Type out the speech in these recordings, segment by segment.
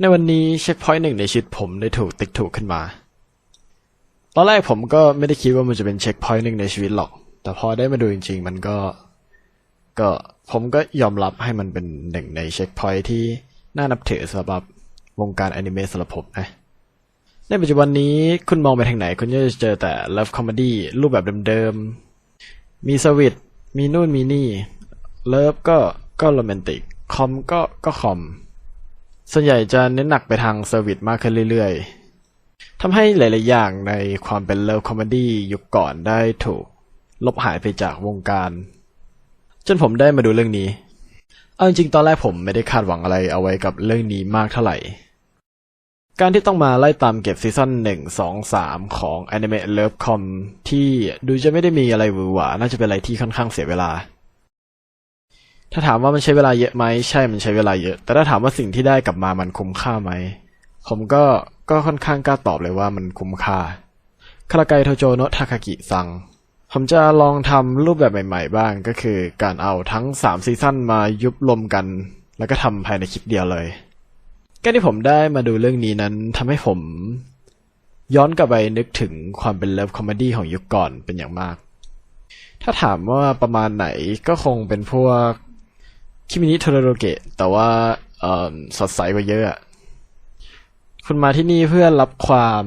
ในวันนี้เช็คพอยต์หนึ่งในชีวิตผมได้ถูกติ๊กถูกขึ้นมา ตอนแรกผมก็ไม่ได้คิดว่ามันจะเป็นเช็คพอยต์หนึ่งในชีวิตหรอก แต่พอได้มาดูจริง ๆ มันก็ ก็ผมก็ยอมรับให้มันเป็นหนึ่งในเช็คพอยต์ที่น่านับถือสำหรับวงการอนิเมะสำหรับผมนะ ในปัจจุบันนี้คุณมองไปทางไหน คุณก็จะเจอแต่เลิฟคอมเมดี้รูปแบบเดิมๆ มีสวิตมีนู่นมีนี่ เลิฟก็ก็โรแมนติก คอมก็ก็คอม ส่วนใหญ่จะเน้นหนักไปทางเซอร์วิสมากขึ้นเรื่อยๆทำให้หลายๆอย่างในความเป็นเลิฟคอมเมดี้ยุคก่อนได้ถูก ลบหายไปจากวงการ จนผมได้มาดูเรื่องนี้ เอาจริงๆตอนแรกผมไม่ได้คาดหวังอะไรเอาไว้กับเรื่องนี้มากเท่าไหร่ การที่ต้องมาไล่ตามเก็บซีซั่นหนึ่งสองสามของ Anime Love Com ที่ดูจะไม่ได้มีอะไรหวือหวาน่าจะเป็นอะไรที่ค่อนข้างเสียเวลา ถ้าถามว่ามันใช้เวลาเยอะไหมใช่มันใช้เวลาเยอะ แต่ถ้าถามว่าสิ่งที่ได้กลับมามันคุ้มค่าไหม ผมก็ก็ค่อนข้างกล้าตอบเลยว่ามันคุ้มค่าคาราไกโทโจโนะทาคากิซัง ผมจะลองทำรูปแบบใหม่ๆบ้างก็คือการเอาทั้งสามซีซั่นมายุบรวมกัน แล้วก็ทำภายในคลิปเดียวเลยการที่ผมได้มาดูเรื่องนี้นั้นทำให้ผมย้อนกลับไปนึกถึงความเป็นเลิฟคอมเมดี้ของยุคก่อนเป็นอย่างมาก ถ้าถามว่าประมาณไหนก็คงเป็นพวก คิมินิโทโรโรเกะแต่ว่าเออสดใสกว่าเยอะคุณมาที่นี่เพื่อรับความ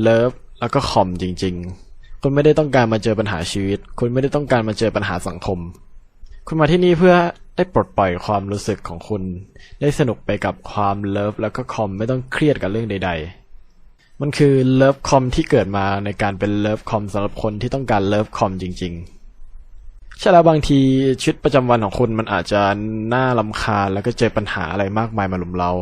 เลิฟแล้วก็คอมจริง ๆ คุณไม่ได้ต้องการมาเจอปัญหาชีวิต คุณไม่ได้ต้องการมาเจอปัญหาสังคม คุณมาที่นี่เพื่อได้ปลดปล่อยความรู้สึกของคุณ ได้สนุกไปกับความเลิฟแล้วก็คอมไม่ต้องเครียดกับเรื่องใด ๆ มันคือเลิฟคอมที่เกิดมาในการเป็นเลิฟคอมสำหรับคนที่ต้องการเลิฟคอมจริง ๆ ใช่แล้วบางทีชีวิตประจำวันของคุณมันอาจจะน่าลำคาญแล้วก็เจอปัญหาอะไรมากมายมาหลุมเรา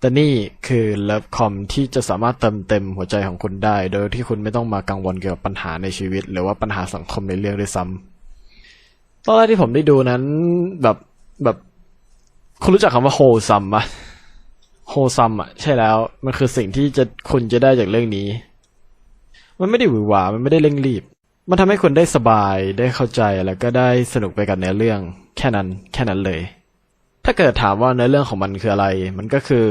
แต่นี่คือเลิฟคอมที่จะสามารถเติมเต็มหัวใจของคุณได้ โดยที่คุณไม่ต้องมากังวลเกี่ยวกับปัญหาในชีวิต หรือว่าปัญหาสังคมในเรื่องด้วยซ้ำตอนแรกที่ผมได้ดูนั้นแบบแบบคุณรู้จักคำว่าโฮซัมปะโฮซัมอะ ใช่แล้ว มันคือสิ่งที่จะคุณจะได้จากเรื่องนี้ มันไม่ได้หวือหวา มันไม่ได้เร่งรีบ มันทำให้คุณได้สบายได้เข้าใจแล้วก็ได้สนุกไปกับเนื้อเรื่อง แค่นั้นแค่นั้นเลย ถ้าเกิดถามว่าเนื้อเรื่องของมันคืออะไร มันก็คือ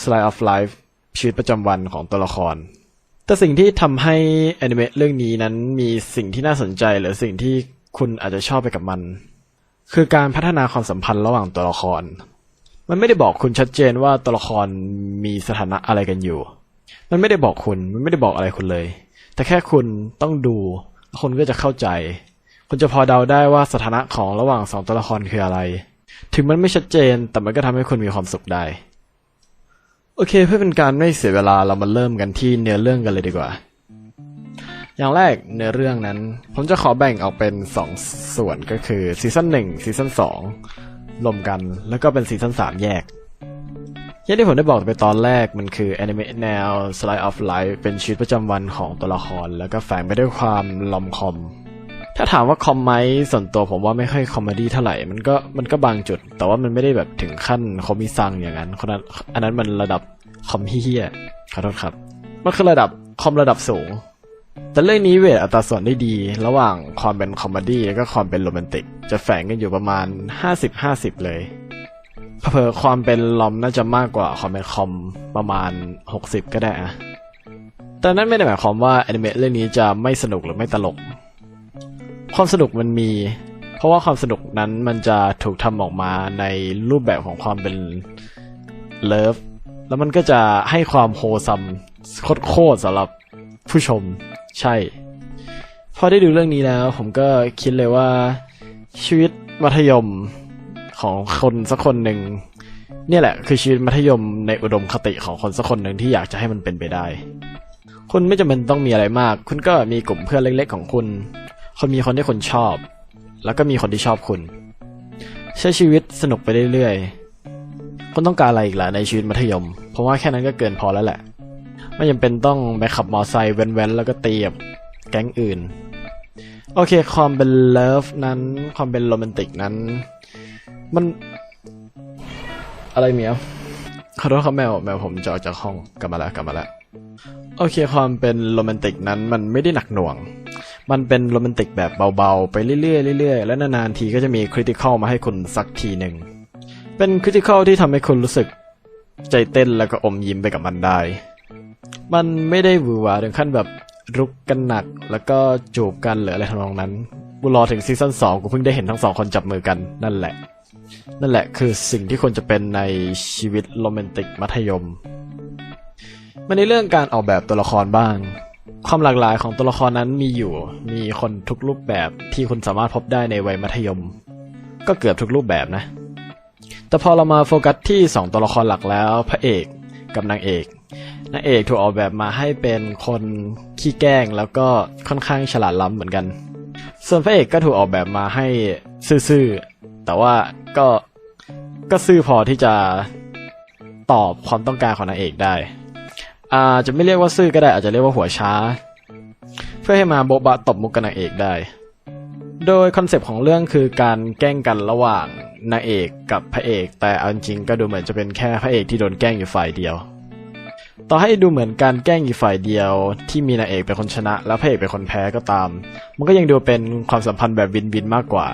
slice of life ชีวิตประจำวันของตัวละคร แต่สิ่งที่ทำให้อนิเมะเรื่องนี้นั้นมีสิ่งที่น่าสนใจหรือสิ่งที่คุณอาจจะชอบไปกับมัน คือการพัฒนาความสัมพันธ์ระหว่างตัวละคร มันไม่ได้บอกคุณชัดเจนว่าตัวละครมีสถานะอะไรกันอยู่ มันไม่ได้บอกคุณ มันไม่ได้บอกอะไรคุณเลย แต่แค่คุณต้องดูคุณก็จะเข้าใจ คุณจะพอเดาได้ว่าสถานะของระหว่างสองตัวละครคืออะไร ถึงมันไม่ชัดเจนแต่มันก็ทำให้คุณมีความสุขได้ โอเค เพื่อเป็นการไม่เสียเวลาเรามาเริ่มกันที่เนื้อเรื่องกันเลยดีกว่า อย่างแรกเนื้อเรื่องนั้น ผมจะขอแบ่งออกเป็นสองส่วนก็คือซีซั่นหนึ่งซีซั่นสองรวมกันแล้วก็เป็นซีซั่นสามแยก อย่างที่ผมได้บอกไปตอนแรกมันคือแอนิเมะแนว slice of life เป็นชีวิตประจำวันของตัวละคร แล้วก็แฝงไปด้วยความลอมคอม ถ้าถามว่าคอมไหมส่วนตัวผมว่าไม่ค่อยคอมเมดี้เท่าไหร่ มันก็มันก็บางจุด แต่ว่ามันไม่ได้แบบถึงขั้นคอมิซังอย่างนั้นคนนั้นอันนั้นมันระดับคอมเฮียขอโทษครับ มันคือระดับคอมระดับสูง แต่เรื่องนี้เวทอัตราส่วนได้ดี ระหว่างความเป็นคอมเมดี้แล้วก็ความเป็นโรแมนติก จะแฝงกันอยู่ประมาณ 50-50 เลย เผอความเป็นลอมน่าจะมากกว่าความเป็นคอมประมาณ 60 ก็ได้อะแต่นั่นไม่ได้หมายความว่าแอนิเมะเรื่องนี้จะไม่สนุกหรือไม่ตลก ความสนุกมันมี เพราะว่าความสนุกนั้นมันจะถูกทำออกมาในรูปแบบของความเป็นเลิฟแล้วมันก็จะให้ความโฮซัมโคตรๆสำหรับผู้ชมใช่ พอได้ดูเรื่องนี้แล้ว ผมก็คิดเลยว่าชีวิตมัธยม ของคนสักคนหนึ่งเนี่ยแหละ คือชีวิตมัธยมในอุดมคติของคนสักคนหนึ่งที่อยากจะให้มันเป็นไปได้ คุณไม่จำเป็นต้องมีอะไรมาก คุณก็มีกลุ่มเพื่อนเล็ก ๆ ของคุณ คนมีคนที่คุณชอบ แล้วก็มีคนที่ชอบคุณ ใช้ชีวิตสนุกไปเรื่อยๆ คุณต้องการอะไรอีกล่ะในชีวิตมัธยม เพราะว่าแค่นั้นก็เกินพอแล้วแหละ ไม่จำเป็นต้องไปขับมอไซค์แว้นๆแล้วก็ตีกับแก๊งอื่น โอเคความเป็นเลิฟนั้น ความเป็นโรแมนติกนั้น มันอะไรเหมียวขอโทษครับแมวแมวผมจะออกจากห้องกลับมาแล้วกลับมาแล้วโอเคความเป็นโรแมนติกนั้นมันไม่ได้หนักหน่วง มันเป็นโรแมนติกแบบเบาๆ ไปเรื่อยๆเรื่อยๆ และนานๆทีก็จะมีคริติคอลมาให้คุณสักทีหนึ่ง เป็นคริติคอลที่ทำให้คุณรู้สึกใจเต้นแล้วก็อมยิ้มไปกับมันได้ มันไม่ได้หวือหวาถึงขั้นแบบรุกกันหนักแล้วก็จูบกันหรืออะไรทำนองนั้น กูรอถึงซีซั่นสองกูเพิ่งได้เห็นทั้งสองคนจับมือกันนั่นแหละ นั่นแหละคือสิ่งที่ควรจะเป็นในชีวิตโรแมนติกมัธยมมาในเรื่องการออกแบบตัวละครบ้าง ความหลากหลายของตัวละครนั้นมีอยู่ มีคนทุกรูปแบบที่คุณสามารถพบได้ในวัยมัธยม ก็เกือบทุกรูปแบบนะ แต่พอเรามาโฟกัสที่ 2 ตัวละครหลักแล้ว พระเอกกับนางเอกนางเอกถูกออกแบบมาให้เป็นคนขี้แกล้งแล้วก็ค่อนข้างฉลาดล้ำเหมือนกัน ส่วนพระเอกก็ถูกออกแบบมาให้ ซื่อๆ แต่ว่าก็ก็ซื่อพอที่จะตอบความต้องการของนางเอกได้ อาจจะไม่เรียกว่าซื่อก็ได้ อาจจะเรียกว่าหัวช้า เพื่อให้มาโบบะตบมุกกับนางเอกได้ โดยคอนเซปต์ของเรื่องคือการแกล้งกันระหว่างนางเอกกับพระเอก แต่เอาจริงก็ดูเหมือนจะเป็นแค่พระเอกที่โดนแกล้งอยู่ฝ่ายเดียว ต่อให้ดูเหมือนการแกล้งอยู่ฝ่ายเดียว ที่มีนางเอกเป็นคนชนะ แล้วพระเอกเป็นคนแพ้ก็ตาม มันก็ยังดูเป็นความสัมพันธ์แบบวินวินมากกว่า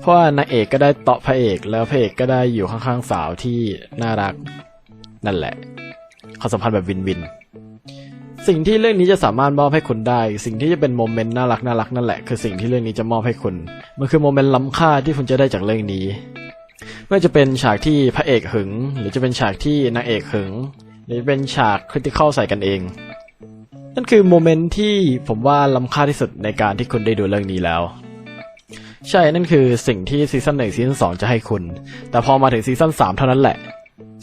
เพราะว่านางเอกก็ได้เตาะพระเอกแล้วพระเอกก็ได้อยู่ข้างๆสาวที่น่ารัก นั่นแหละความสัมพันธ์แบบวินวิน สิ่งที่เรื่องนี้จะสามารถมอบให้คุณได้ สิ่งที่จะเป็นโมเมนต์น่ารักน่ารักนั่นแหละคือสิ่งที่เรื่องนี้จะมอบให้คุณ มันคือโมเมนต์ล้ำค่าที่คุณจะได้จากเรื่องนี้ไม่ว่าจะเป็นฉากที่พระเอกหึง หรือจะเป็นฉากที่นางเอกหึง หรือเป็นฉากคริติคอลใส่กันเอง นั่นคือโมเมนต์ที่ผมว่าล้ำค่าที่สุดในการที่คุณได้ดูเรื่องนี้แล้ว ใช่นั่นคือสิ่งที่ซีซั่นหนึ่งซีซั่นสองจะให้คุณ แต่พอมาถึงซีซั่นสามเท่านั้นแหละ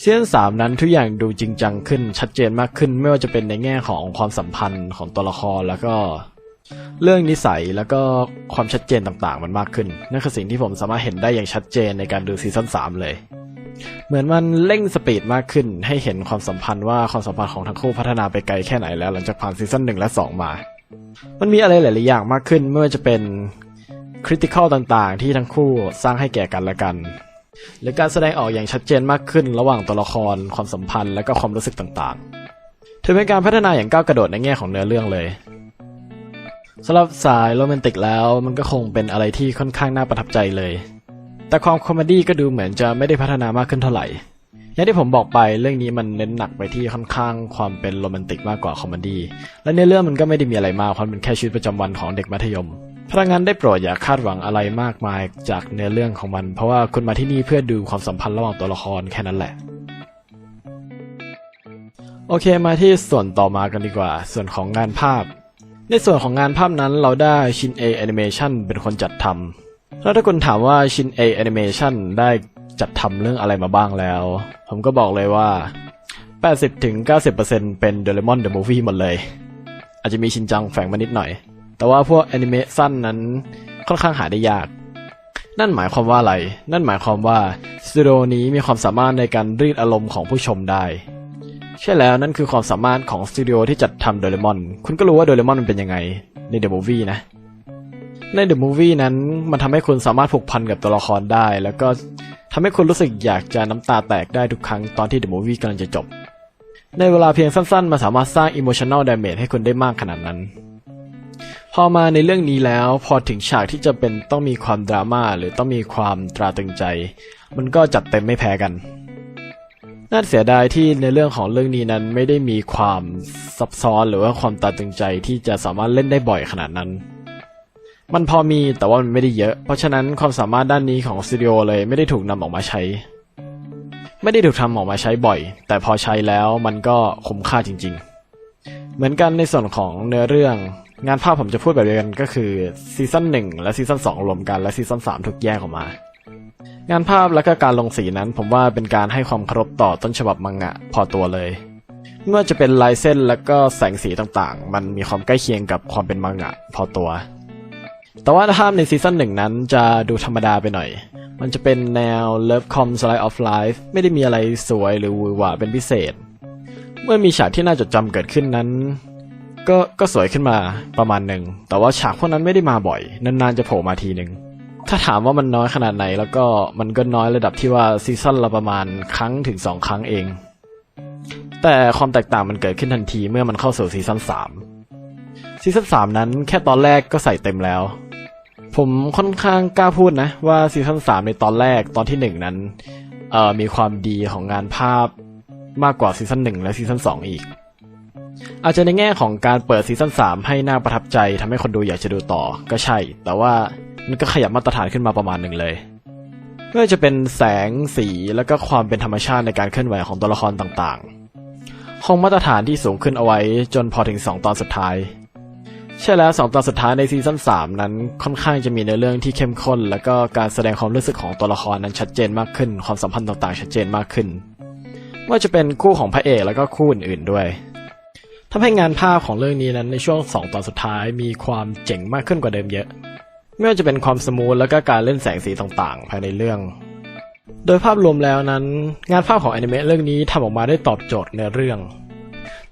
ซีซั่นสามนั้นทุกอย่างดูจริงจังขึ้นชัดเจนมากขึ้น ไม่ว่าจะเป็นในแง่ของความสัมพันธ์ของตัวละครแล้วก็ เรื่องนิสัยแล้วก็ความชัดเจนต่างๆ มันมากขึ้น นั่นคือสิ่งที่ผมสามารถเห็นได้อย่างชัดเจนในการดูซีซั่นสามเลย เหมือนมันเร่งสปีดมากขึ้น ให้เห็นความสัมพันธ์ว่าความสัมพันธ์ของทั้งคู่พัฒนาไปไกลแค่ไหนแล้ว หลังจากผ่านซีซั่นหนึ่งและสองมา มันมีอะไรหลายๆอย่างมากขึ้นไม่ว่าจะเป็น คริติคอลต่างๆ ที่ทั้งคู่สร้างให้แก่กันและกัน หรือการแสดงออกอย่างชัดเจนมากขึ้นระหว่างตัวละคร ความสัมพันธ์และก็ความรู้สึกต่างๆ ถือเป็นการพัฒนาอย่างก้าวกระโดดในแง่ของเนื้อเรื่องเลยสำหรับสายโรแมนติกแล้วมันก็คงเป็นอะไรที่ค่อนข้างน่าประทับใจเลย แต่ความคอมเมดี้ก็ดูเหมือนจะไม่ได้พัฒนามากขึ้นเท่าไหร่ อย่างที่ผมบอกไปเรื่องนี้มันเน้นหนักไปที่ค่อนข้างความเป็นโรแมนติกมากกว่าคอมเมดี้ และในเรื่องมันก็ไม่ได้มีอะไรมากเพราะมันเป็นแค่ชีวิตประจำวันของเด็กมัธยม พนักงานได้โปรดอย่าคาดหวังอะไรมากมายจากเนื้อเรื่องของมัน เพราะว่าคุณมาที่นี่เพื่อดูความสัมพันธ์ระหว่างตัวละครแค่นั้นแหละ โอเคมาที่ส่วนต่อมากันดีกว่า ส่วนของงานภาพ ในส่วนของงานภาพนั้นเราได้ชิน A Animation เป็นคนจัดทำแล้วถ้าคุณถามว่าชิน A Animation ได้จัดทำเรื่องอะไรมาบ้างแล้ว ผมก็บอกเลยว่า 80-90%เป็น Doraemon the Movie หมดเลย อาจจะมีชินจังแฝงมานิดหน่อย แต่ว่าพวกแอนิเมะสั้นนั้นค่อนข้างหาได้ยาก นั่นหมายความว่าอะไร นั่นหมายความว่าสตูดิโอนี้มีความสามารถในการรีดอารมณ์ของผู้ชมได้ ใช่แล้วนั่นคือความสามารถของสตูดิโอที่จัดทำโดเรมอน คุณก็รู้ว่าโดเรมอนมันเป็นยังไงในเดอะมูฟวี่นะ ในเดอะมูฟวี่นั้นมันทำให้คุณสามารถผูกพันกับตัวละครได้ แล้วก็ทำให้คุณรู้สึกอยากจะน้ำตาแตกได้ทุกครั้งตอนที่เดอะมูฟวี่กำลังจะจบ ในเวลาเพียงสั้นๆ มันสามารถสร้าง emotional damage ให้คุณได้มากขนาดนั้น อมาในเรื่องนี้แล้วพอถึงฉากที่จะเป็นต้องมีความดราม่าหรือต้องมีความตราตรึงใจ มันก็จัดเต็มไม่แพ้กัน น่าเสียดายที่ในเรื่องของเรื่องนี้นั้นไม่ได้มีความซับซ้อนหรือว่าความตราตรึงใจที่จะสามารถเล่นได้บ่อยขนาดนั้น มันพอมีแต่ว่ามันไม่ได้เยอะ เพราะฉะนั้นความสามารถด้านนี้ของสตูดิโอเลยไม่ได้ถูกนำออกมาใช้ ไม่ได้ถูกทำออกมาใช้บ่อย แต่พอใช้แล้วมันก็คุ้มค่าจริง ๆ เหมือนกันในส่วนของเนื้อเรื่อง งานภาพผมจะพูดแบบเดียวกันก็คือซีซั่นหนึ่งและซีซั่นสองรวมกันและซีซั่นสามถูกแยกออกมา งานภาพและก็การลงสีนั้นผมว่าเป็นการให้ความเคารพต่อต้นฉบับมังงะพอตัวเลยไม่ว่าจะเป็นลายเส้นและก็แสงสีต่างๆ มันมีความใกล้เคียงกับความเป็นมังงะพอตัว แต่ว่าภาพในซีซั่นหนึ่งนั้นจะดูธรรมดาไปหน่อย มันจะเป็นแนว Love Com Slice of Life ไม่ได้มีอะไรสวยหรือหวือหวาเป็นพิเศษ เมื่อมีฉากที่น่าจดจำเกิดขึ้นนั้น ก็ก็สวยขึ้นมาประมาณหนึ่ง แต่ว่าฉากพวกนั้นไม่ได้มาบ่อย นานๆจะโผล่มาทีหนึ่งถ้าถามว่ามันน้อยขนาดไหน แล้วก็มันก็น้อยระดับที่ว่าซีซั่นละประมาณครั้งถึงสองครั้งเอง แต่ความแตกต่างมันเกิดขึ้นทันทีเมื่อมันเข้าสู่ซีซั่นสามซีซั่นสามนั้นแค่ตอนแรกก็ใส่เต็มแล้ว ผมค่อนข้างกล้าพูดนะว่าซีซั่นสามในตอนแรกตอนที่หนึ่งนั้นมีความดีของงานภาพมากกว่าซีซั่นหนึ่งและซีซั่นสองอีก อาจจะในแง่ของการเปิดซีซั่นสามให้น่าประทับใจทำให้คนดูอยากจะดูต่อก็ใช่ แต่ว่ามันก็ขยับมาตรฐานขึ้นมาประมาณหนึ่งเลยไม่ว่าจะเป็นแสงสีแล้วก็ความเป็นธรรมชาติในการเคลื่อนไหวของตัวละครต่างๆ คงมาตรฐานที่สูงขึ้นเอาไว้จนพอถึง 2 ตอนสุดท้าย ใช่แล้วสองตอนสุดท้ายในซีซั่น3นั้นค่อนข้างจะมีเนื้อเรื่องที่เข้มข้น แล้วก็การแสดงความรู้สึกของตัวละครนั้นชัดเจนมากขึ้น ความสัมพันธ์ต่างๆ ชัดเจนมากขึ้นว่าจะเป็นคู่ของพระเอกแล้วก็คู่อื่นๆด้วย ทำให้งานภาพของเรื่องนี้นั้นในช่วง 2 ตอนสุดท้ายมีความเจ๋งมากขึ้นกว่าเดิมเยอะ ไม่ว่าจะเป็นความสมูทแล้วก็การเล่นแสงสีต่างๆ ภายในเรื่อง โดยภาพรวมแล้วนั้น งานภาพของอนิเมะเรื่องนี้ทำออกมาได้ตอบโจทย์ในเรื่อง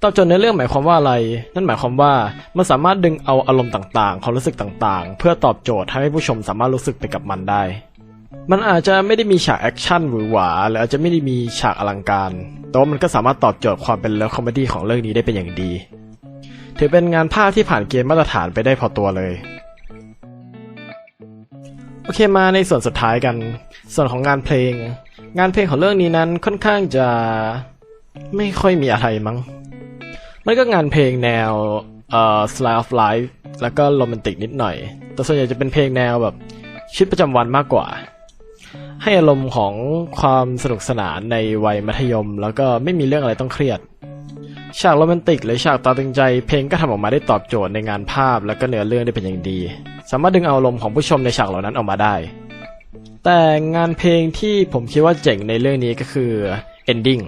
ตอบโจทย์ในเรื่องหมายความว่าอะไร นั่นหมายความว่ามันสามารถดึงเอาอารมณ์ต่างๆ ความรู้สึกต่างๆ เพื่อตอบโจทย์ให้ผู้ชมสามารถรู้สึกไปกับมันได้ มันอาจจะไม่ได้มีฉากแอคชั่นหวือหวาหรืออาจจะไม่ได้มีฉากอลังการ แต่ว่ามันก็สามารถตอบโจทย์ความเป็นเลิฟคอมเมดี้ของเรื่องนี้ได้เป็นอย่างดี ถือเป็นงานภาพที่ผ่านเกณฑ์มาตรฐานไปได้พอตัวเลย โอเคมาในส่วนสุดท้ายกัน ส่วนของงานเพลง งานเพลงของเรื่องนี้นั้นค่อนข้างจะไม่ค่อยมีอะไรมั้ง มันก็งานเพลงแนวเอ่อ slide of life แล้วก็โรแมนติกนิดหน่อย แต่ส่วนใหญ่จะเป็นเพลงแนวแบบชีวิตประจำวันมากกว่า ให้อารมณ์ของความสนุกสนานในวัยมัธยม แล้วก็ไม่มีเรื่องอะไรต้องเครียด ฉากโรแมนติกหรือฉากตาตึงใจ เพลงก็ทำออกมาได้ตอบโจทย์ในงานภาพ และก็เนื้อเรื่องได้เป็นอย่างดี สามารถดึงเอาอารมณ์ของผู้ชมในฉากเหล่านั้นออกมาได้ แต่งานเพลงที่ผมคิดว่าเจ๋งในเรื่องนี้ก็คือ ending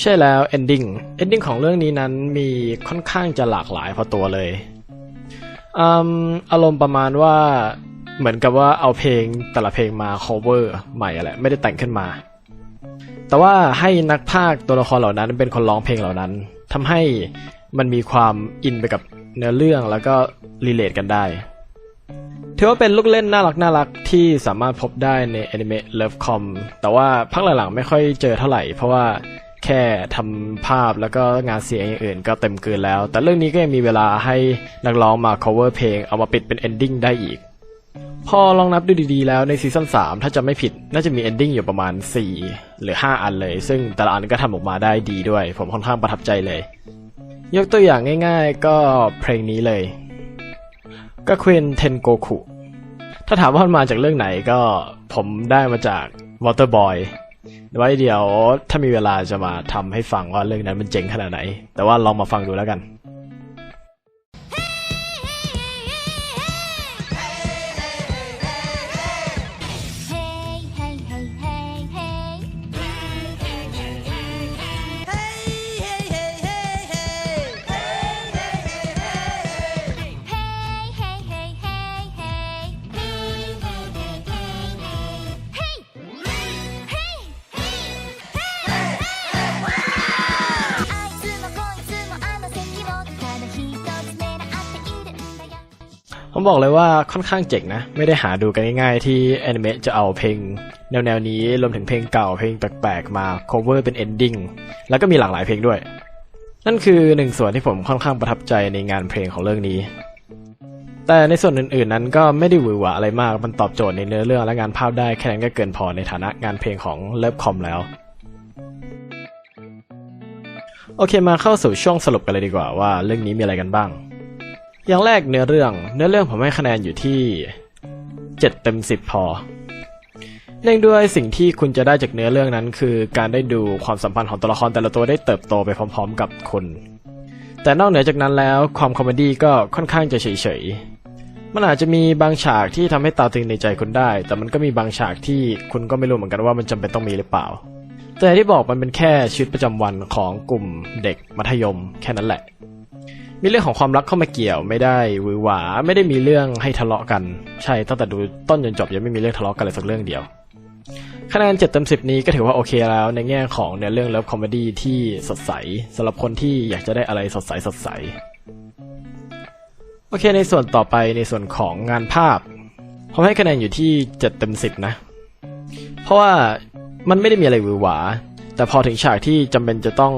ใช่แล้ว ending ending ของเรื่องนี้นั้นมีค่อนข้างจะหลากหลายพอตัวเลยออารมณ์ประมาณว่า เหมือนกับว่าเอาเพลงแต่ละเพลงมา cover ใหม่อะไรไม่ได้แต่งขึ้นมา แต่ว่าให้นักพากตัวละครเหล่านั้นเป็นคนร้องเพลงเหล่านั้นทำให้มันมีความอินไปกับเนื้อเรื่องแล้วก็รีเลทกันได้ถือว่าเป็นลูกเล่นน่ารักน่ารักที่สามารถพบได้ในอนิเมะ Love Com แต่ว่าพักหลังๆไม่ค่อยเจอเท่าไหร่ เพราะว่าแค่ทำภาพแล้วก็งานเสียงอย่างอื่นก็เต็มเกินแล้ว แต่เรื่องนี้ก็ยังมีเวลาให้นักร้องมา cover เพลงเอามาปิดเป็น ending ได้อีก พอลองนับดูดีๆแล้วในซีซั่น3ถ้าจะไม่ผิด น่าจะมี ending อยู่ประมาณ 4 หรือ 5 อันเลย ซึ่งแต่ละอันก็ทำออกมาได้ดีด้วย ผมค่อนข้างประทับใจเลย ยกตัวอย่างง่ายๆ ก็เพลงนี้เลยก็ควีนเทนโกคุถ้าถามว่ามันมาจากเรื่องไหนก็ผมได้มาจาก Waterboy ไว้เดี๋ยวถ้ามีเวลาจะมาทำให้ฟังว่าเรื่องนั้นมันเจ๋งขนาดไหน แต่ว่าลองมาฟังดูแล้วกัน บอกเลยว่าค่อนข้างเจ๋งนะ ไม่ได้หาดูกันง่ายๆ ที่แอนิเมะจะเอาเพลง แนวๆนี้รวมถึงเพลงเก่าเพลงแปลกๆ มา cover เป็น ending แล้วก็มีหลากหลายเพลงด้วย นั่นคือหนึ่งส่วนที่ผมค่อนข้างประทับใจในงานเพลงของเรื่องนี้ แต่ในส่วนอื่นๆนั้นก็ไม่ได้หวือหวาอะไรมากมันตอบโจทย์ในเนื้อเรื่องและงานภาพได้แค่นั้นก็เกินพอในฐานะงานเพลงของเลิฟคอมแล้วโอเคมาเข้าสู่ช่วงสรุปกันเลยดีกว่าว่าเรื่องนี้มีอะไรกันบ้าง อย่างแรกเนื้อเรื่อง เนื้อเรื่องผมให้คะแนนอยู่ที่ 7 เต็ม 10 พอ เนื่องด้วยสิ่งที่คุณจะได้จากเนื้อเรื่องนั้น คือการได้ดูความสัมพันธ์ของตัวละครแต่ละตัวได้เติบโตไปพร้อม ๆ กับคุณแต่นอกเหนือจากนั้นแล้วความคอมเมดี้ก็ค่อนข้างจะเฉยๆ มันอาจจะมีบางฉากที่ทำให้ตาตึงในใจคุณได้ แต่มันก็มีบางฉากที่คุณก็ไม่รู้เหมือนกันว่ามันจำเป็นต้องมีหรือเปล่า แต่ที่บอกมันเป็นแค่ชีวิตประจำวันของกลุ่มเด็กมัธยมแค่นั้นแหละ มีเรื่องของความรักเข้ามาเกี่ยวไม่ได้วือหวาไม่ได้มีเรื่องให้ทะเลาะกัน ใช่ตั้งแต่ดูต้นจนจบยังไม่มีเรื่องทะเลาะกันเลยสักเรื่องเดียวคะแนน7เต็ม10 นี้ก็ถือว่าโอเคแล้วในแง่ของเนื้อเรื่องเลิฟคอมเมดี้ที่สดใสสำหรับคนที่อยากจะได้อะไรสดใสสดใส โอเคในส่วนต่อไปในส่วนของงานภาพผมให้คะแนนอยู่ที่ 7 เต็ม 10 นะ เพราะว่ามันไม่ได้มีอะไรหวือหวา แต่พอถึงฉากที่จำเป็นจะต้อง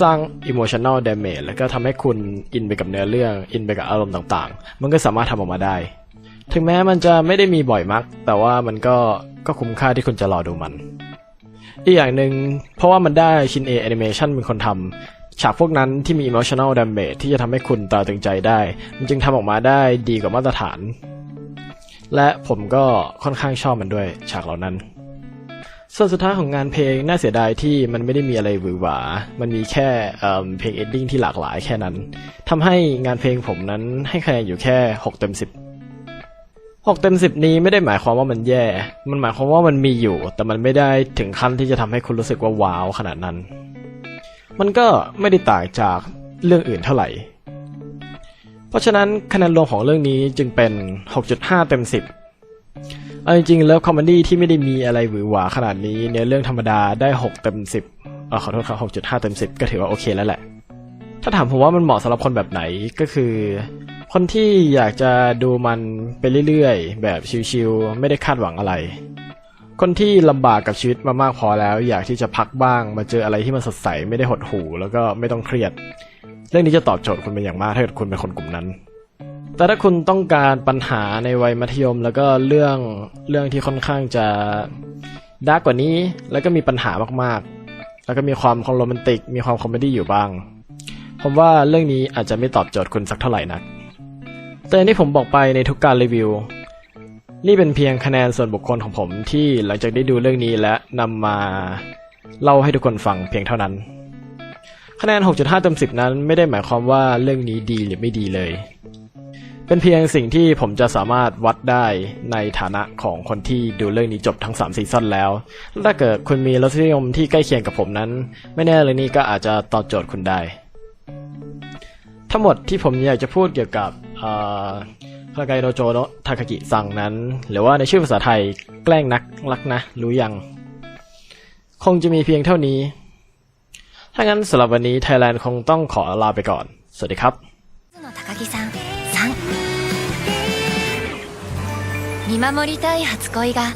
สร้าง emotional damage แล้วก็ทำให้คุณอินไปกับเนื้อเรื่อง อินไปกับอารมณ์ต่างๆ มันก็สามารถทำออกมาได้ ถึงแม้มันจะไม่ได้มีบ่อยมักแต่ว่ามันก็ก็คุ้มค่าที่คุณจะรอดูมัน อีกอย่างหนึ่งเพราะว่ามันได้ชินเอแอนิเมชันเป็นคนทำฉากพวกนั้นที่มี emotional damage ที่จะทำให้คุณตาตึงใจได้ มันจึงทำออกมาได้ดีกว่ามาตรฐาน และผมก็ค่อนข้างชอบมันด้วยฉากเหล่านั้น ส่วนสุดท้ายของงานเพลงน่าเสียดายที่มันไม่ได้มีอะไรหวือหวา มันมีแค่เเพลงเอดดิ้งที่หลากหลายแค่นั้นทำให้งานเพลงผมนั้นให้คะแนนอยู่แค่ 6 เต็ม 10 6 เต็ม 10 นี้ไม่ได้หมายความว่ามันแย่ มันหมายความว่ามันมีอยู่ แต่มันไม่ได้ถึงขั้นที่จะทำให้คุณรู้สึกว่าว้าวขนาดนั้น มันก็ไม่ได้ต่างจากเรื่องอื่นเท่าไหร่ เพราะฉะนั้นคะแนนรวมของเรื่องนี้จึงเป็น 6.5 เต็ม 10 เอาจริงๆเลิฟคอมเมดี้ที่ไม่ได้มีอะไรหวือหวาขนาดนี้เนื้อเรื่องธรรมดาได้ 6 เต็ม 10เออขอโทษครับ6.5 เต็ม 10 ก็ถือว่าโอเคแล้วแหละ ถ้าถามผมว่ามันเหมาะสำหรับคนแบบไหนก็คือ คนที่อยากจะดูมันไปเรื่อยๆ แบบชิลๆ ไม่ได้คาดหวังอะไร คนที่ลำบากกับชีวิตมามากพอแล้ว อยากที่จะพักบ้าง มาเจออะไรที่มันสดใสไม่ได้หดหู่แล้วก็ไม่ต้องเครียด เรื่องนี้จะตอบโจทย์คุณเป็นอย่างมากถ้าเกิดคุณเป็นคนกลุ่มนั้น แต่ถ้าคุณต้องการปัญหาในวัยมัธยม แล้วก็เรื่องเรื่องที่ค่อนข้างจะดาร์กกว่านี้ แล้วก็มีปัญหามากๆ แล้วก็มีความโรแมนติก มีความคอมเมดี้อยู่บ้าง ผมว่าเรื่องนี้อาจจะไม่ตอบโจทย์คุณสักเท่าไหร่นัก แต่ที่ผมบอกไปในทุกการรีวิว นี่เป็นเพียงคะแนนส่วนบุคคลของผมที่หลังจากได้ดูเรื่องนี้และนำมาเล่าให้ทุกคนฟังเพียงเท่านั้น คะแนน 6.5เต็ม10 นั้นไม่ได้หมายความว่าเรื่องนี้ดีหรือไม่ดีเลย เป็นเพียงสิ่งที่ผมจะสามารถวัดได้ในฐานะของคนที่ดูเรื่องนี้จบทั้ง3ซีซั่นแล้ว ถ้าเกิดคุณมีรสนิยมที่ใกล้เคียงกับผมนั้น ไม่แน่เลยนี่ก็อาจจะตอบโจทย์คุณได้ ทั้งหมดที่ผมอยากจะพูดเกี่ยวกับเอ่อคาไกโดโจโนะทาคากิซังนั้น หรือว่าในชื่อภาษาไทยแกล้งนักรักนะ รู้ยัง คงจะมีเพียงเท่านี้ ถ้างั้นสำหรับวันนี้ไทยแลนด์คงต้องขอลาไปก่อน สวัสดีครับ 見守りたい初恋が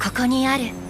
ここにある。